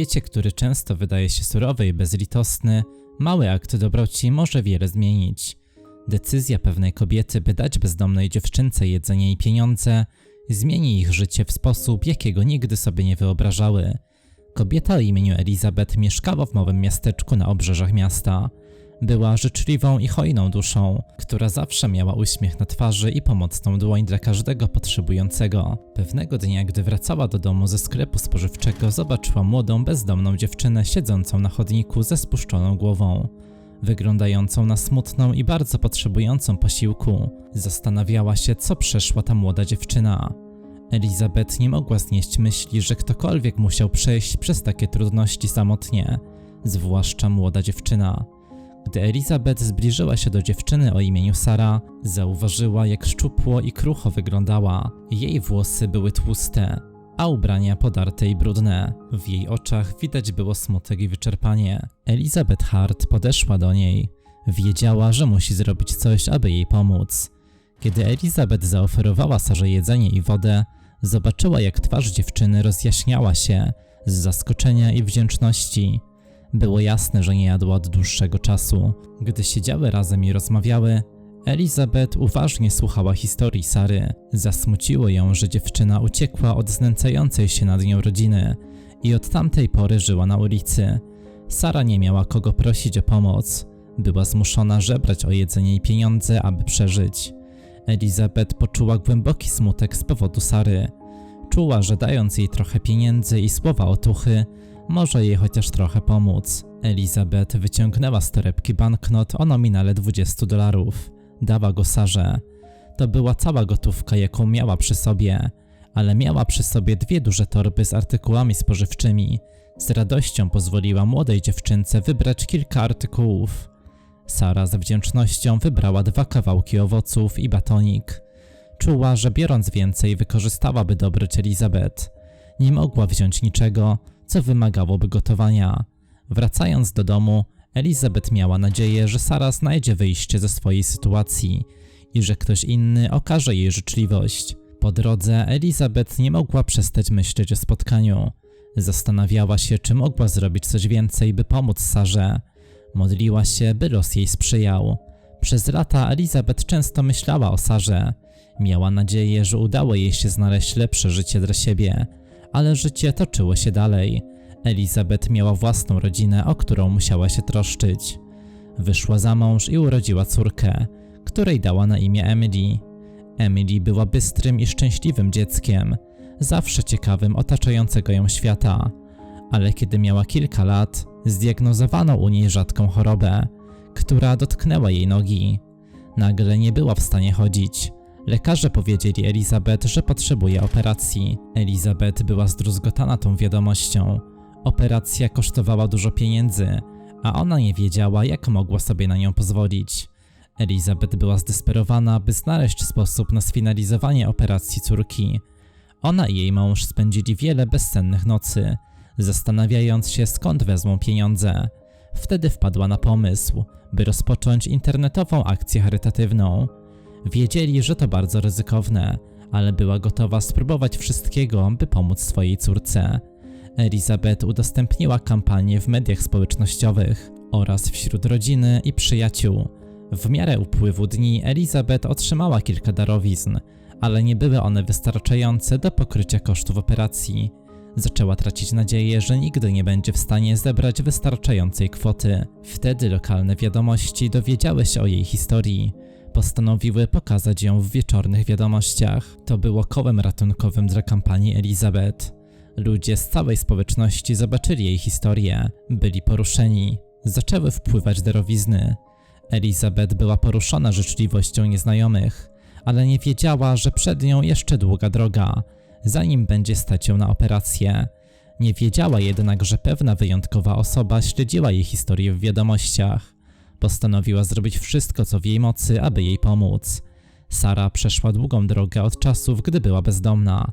świecie, który często wydaje się surowy i bezlitosny, mały akt dobroci może wiele zmienić. Decyzja pewnej kobiety, by dać bezdomnej dziewczynce jedzenie i pieniądze, zmieni ich życie w sposób, jakiego nigdy sobie nie wyobrażały. Kobieta o imieniu Elizabeth mieszkała w małym miasteczku na obrzeżach miasta. Była życzliwą i hojną duszą, która zawsze miała uśmiech na twarzy i pomocną dłoń dla każdego potrzebującego. Pewnego dnia, gdy wracała do domu ze sklepu spożywczego, zobaczyła młodą, bezdomną dziewczynę siedzącą na chodniku ze spuszczoną głową. Wyglądającą na smutną i bardzo potrzebującą posiłku, zastanawiała się, co przeszła ta młoda dziewczyna. Elizabeth nie mogła znieść myśli, że ktokolwiek musiał przejść przez takie trudności samotnie, zwłaszcza młoda dziewczyna. Gdy Elizabeth zbliżyła się do dziewczyny o imieniu Sara, zauważyła, jak szczupło i krucho wyglądała. Jej włosy były tłuste, a ubrania podarte i brudne. W jej oczach widać było smutek i wyczerpanie. Elizabeth Hart podeszła do niej. Wiedziała, że musi zrobić coś, aby jej pomóc. Kiedy Elizabeth zaoferowała Sarze jedzenie i wodę, zobaczyła, jak twarz dziewczyny rozjaśniała się z zaskoczenia i wdzięczności. Było jasne, że nie jadła od dłuższego czasu. Gdy siedziały razem i rozmawiały, Elizabeth uważnie słuchała historii Sary. Zasmuciło ją, że dziewczyna uciekła od znęcającej się nad nią rodziny i od tamtej pory żyła na ulicy. Sara nie miała kogo prosić o pomoc. Była zmuszona żebrać o jedzenie i pieniądze, aby przeżyć. Elizabeth poczuła głęboki smutek z powodu Sary. Czuła, że dając jej trochę pieniędzy i słowa otuchy, może jej chociaż trochę pomóc. Elizabeth wyciągnęła z torebki banknot o nominale 20 dolarów. Dała go Sarze. To była cała gotówka, jaką miała przy sobie, ale miała przy sobie dwie duże torby z artykułami spożywczymi. Z radością pozwoliła młodej dziewczynce wybrać kilka artykułów. Sara z wdzięcznością wybrała dwa kawałki owoców i batonik. Czuła, że biorąc więcej wykorzystałaby dobroć Elizabeth. Nie mogła wziąć niczego, co wymagałoby gotowania. Wracając do domu, Elizabeth miała nadzieję, że Sara znajdzie wyjście ze swojej sytuacji i że ktoś inny okaże jej życzliwość. Po drodze Elizabeth nie mogła przestać myśleć o spotkaniu. Zastanawiała się, czy mogła zrobić coś więcej, by pomóc Sarze. Modliła się, by los jej sprzyjał. Przez lata Elizabeth często myślała o Sarze. Miała nadzieję, że udało jej się znaleźć lepsze życie dla siebie, ale życie toczyło się dalej. Elizabeth miała własną rodzinę, o którą musiała się troszczyć. Wyszła za mąż i urodziła córkę, której dała na imię Emily. Emily była bystrym i szczęśliwym dzieckiem, zawsze ciekawym otaczającego ją świata, ale kiedy miała kilka lat, zdiagnozowano u niej rzadką chorobę, która dotknęła jej nogi. Nagle nie była w stanie chodzić. Lekarze powiedzieli Elizabeth, że potrzebuje operacji. Elizabeth była zdruzgotana tą wiadomością. Operacja kosztowała dużo pieniędzy, a ona nie wiedziała, jak mogła sobie na nią pozwolić. Elizabeth była zdesperowana, by znaleźć sposób na sfinalizowanie operacji córki. Ona i jej mąż spędzili wiele bezsennych nocy, zastanawiając się skąd wezmą pieniądze. Wtedy wpadła na pomysł, by rozpocząć internetową akcję charytatywną. Wiedzieli, że to bardzo ryzykowne, ale była gotowa spróbować wszystkiego, by pomóc swojej córce. Elizabeth udostępniła kampanię w mediach społecznościowych oraz wśród rodziny i przyjaciół. W miarę upływu dni Elizabeth otrzymała kilka darowizn, ale nie były one wystarczające do pokrycia kosztów operacji. Zaczęła tracić nadzieję, że nigdy nie będzie w stanie zebrać wystarczającej kwoty. Wtedy lokalne wiadomości dowiedziały się o jej historii. Postanowiły pokazać ją w wieczornych wiadomościach. To było kołem ratunkowym dla kampanii Elizabeth. Ludzie z całej społeczności zobaczyli jej historię, byli poruszeni, zaczęły wpływać darowizny. Elizabeth była poruszona życzliwością nieznajomych, ale nie wiedziała, że przed nią jeszcze długa droga, zanim będzie stać ją na operację. Nie wiedziała jednak, że pewna wyjątkowa osoba śledziła jej historię w wiadomościach. Postanowiła zrobić wszystko, co w jej mocy, aby jej pomóc. Sara przeszła długą drogę od czasów, gdy była bezdomna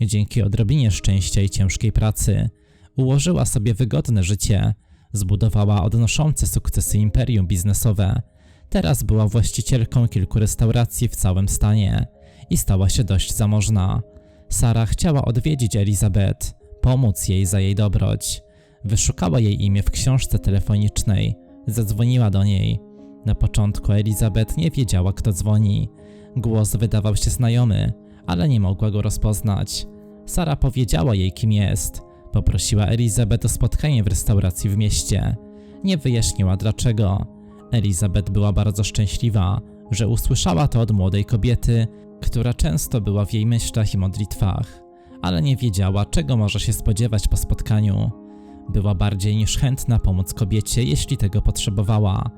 dzięki odrobinie szczęścia i ciężkiej pracy ułożyła sobie wygodne życie, zbudowała odnoszące sukcesy imperium biznesowe. Teraz była właścicielką kilku restauracji w całym stanie i stała się dość zamożna. Sara chciała odwiedzić Elizabeth, pomóc jej za jej dobroć. Wyszukała jej imię w książce telefonicznej. Zadzwoniła do niej. Na początku Elizabeth nie wiedziała, kto dzwoni. Głos wydawał się znajomy, ale nie mogła go rozpoznać. Sara powiedziała jej, kim jest. Poprosiła Elizabeth o spotkanie w restauracji w mieście. Nie wyjaśniła dlaczego. Elizabeth była bardzo szczęśliwa, że usłyszała to od młodej kobiety, która często była w jej myślach i modlitwach, ale nie wiedziała, czego może się spodziewać po spotkaniu. Była bardziej niż chętna pomóc kobiecie, jeśli tego potrzebowała,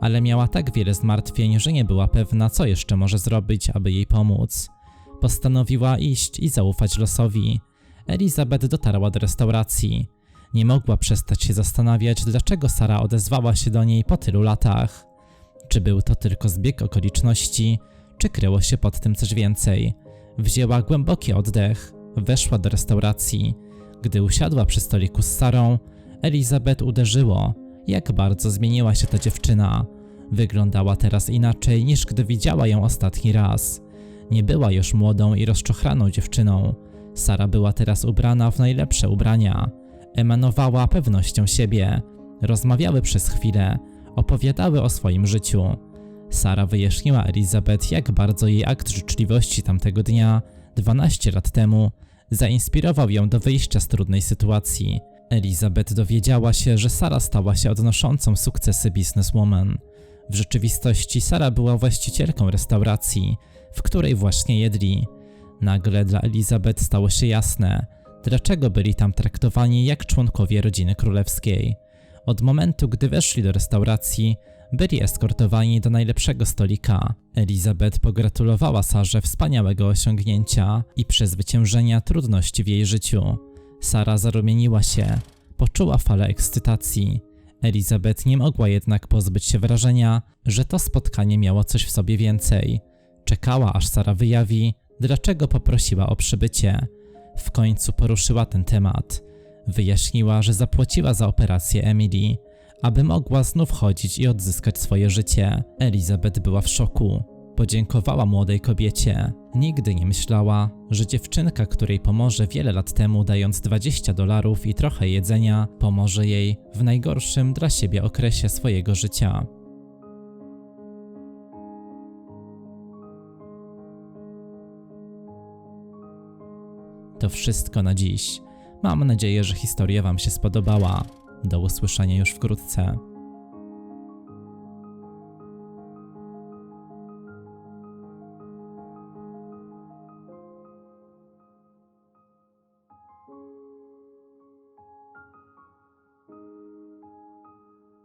ale miała tak wiele zmartwień, że nie była pewna, co jeszcze może zrobić, aby jej pomóc. Postanowiła iść i zaufać losowi. Elizabeth dotarła do restauracji. Nie mogła przestać się zastanawiać, dlaczego Sara odezwała się do niej po tylu latach. Czy był to tylko zbieg okoliczności, czy kryło się pod tym coś więcej? Wzięła głęboki oddech, weszła do restauracji. Gdy usiadła przy stoliku z Sarą, Elizabeth uderzyło, jak bardzo zmieniła się ta dziewczyna. Wyglądała teraz inaczej niż gdy widziała ją ostatni raz. Nie była już młodą i rozczochraną dziewczyną. Sara była teraz ubrana w najlepsze ubrania. Emanowała pewnością siebie. Rozmawiały przez chwilę, opowiadały o swoim życiu. Sara wyjaśniła Elizabeth, jak bardzo jej akt życzliwości tamtego dnia, 12 lat temu, zainspirował ją do wyjścia z trudnej sytuacji. Elizabeth dowiedziała się, że Sara stała się odnoszącą sukcesy bizneswoman. W rzeczywistości Sara była właścicielką restauracji, w której właśnie jedli. Nagle dla Elizabeth stało się jasne, dlaczego byli tam traktowani jak członkowie rodziny królewskiej. Od momentu, gdy weszli do restauracji, byli eskortowani do najlepszego stolika. Elizabeth pogratulowała Sarze wspaniałego osiągnięcia i przezwyciężenia trudności w jej życiu. Sara zarumieniła się, poczuła falę ekscytacji. Elizabeth nie mogła jednak pozbyć się wrażenia, że to spotkanie miało coś w sobie więcej. Czekała, aż Sara wyjawi, dlaczego poprosiła o przybycie. W końcu poruszyła ten temat. Wyjaśniła, że zapłaciła za operację Emily, aby mogła znów chodzić i odzyskać swoje życie. Elizabeth była w szoku. Podziękowała młodej kobiecie. Nigdy nie myślała, że dziewczynka, której pomoże wiele lat temu, dając 20 dolarów i trochę jedzenia, pomoże jej w najgorszym dla siebie okresie swojego życia. To wszystko na dziś. Mam nadzieję, że historia Wam się spodobała. Do usłyszenia już wkrótce.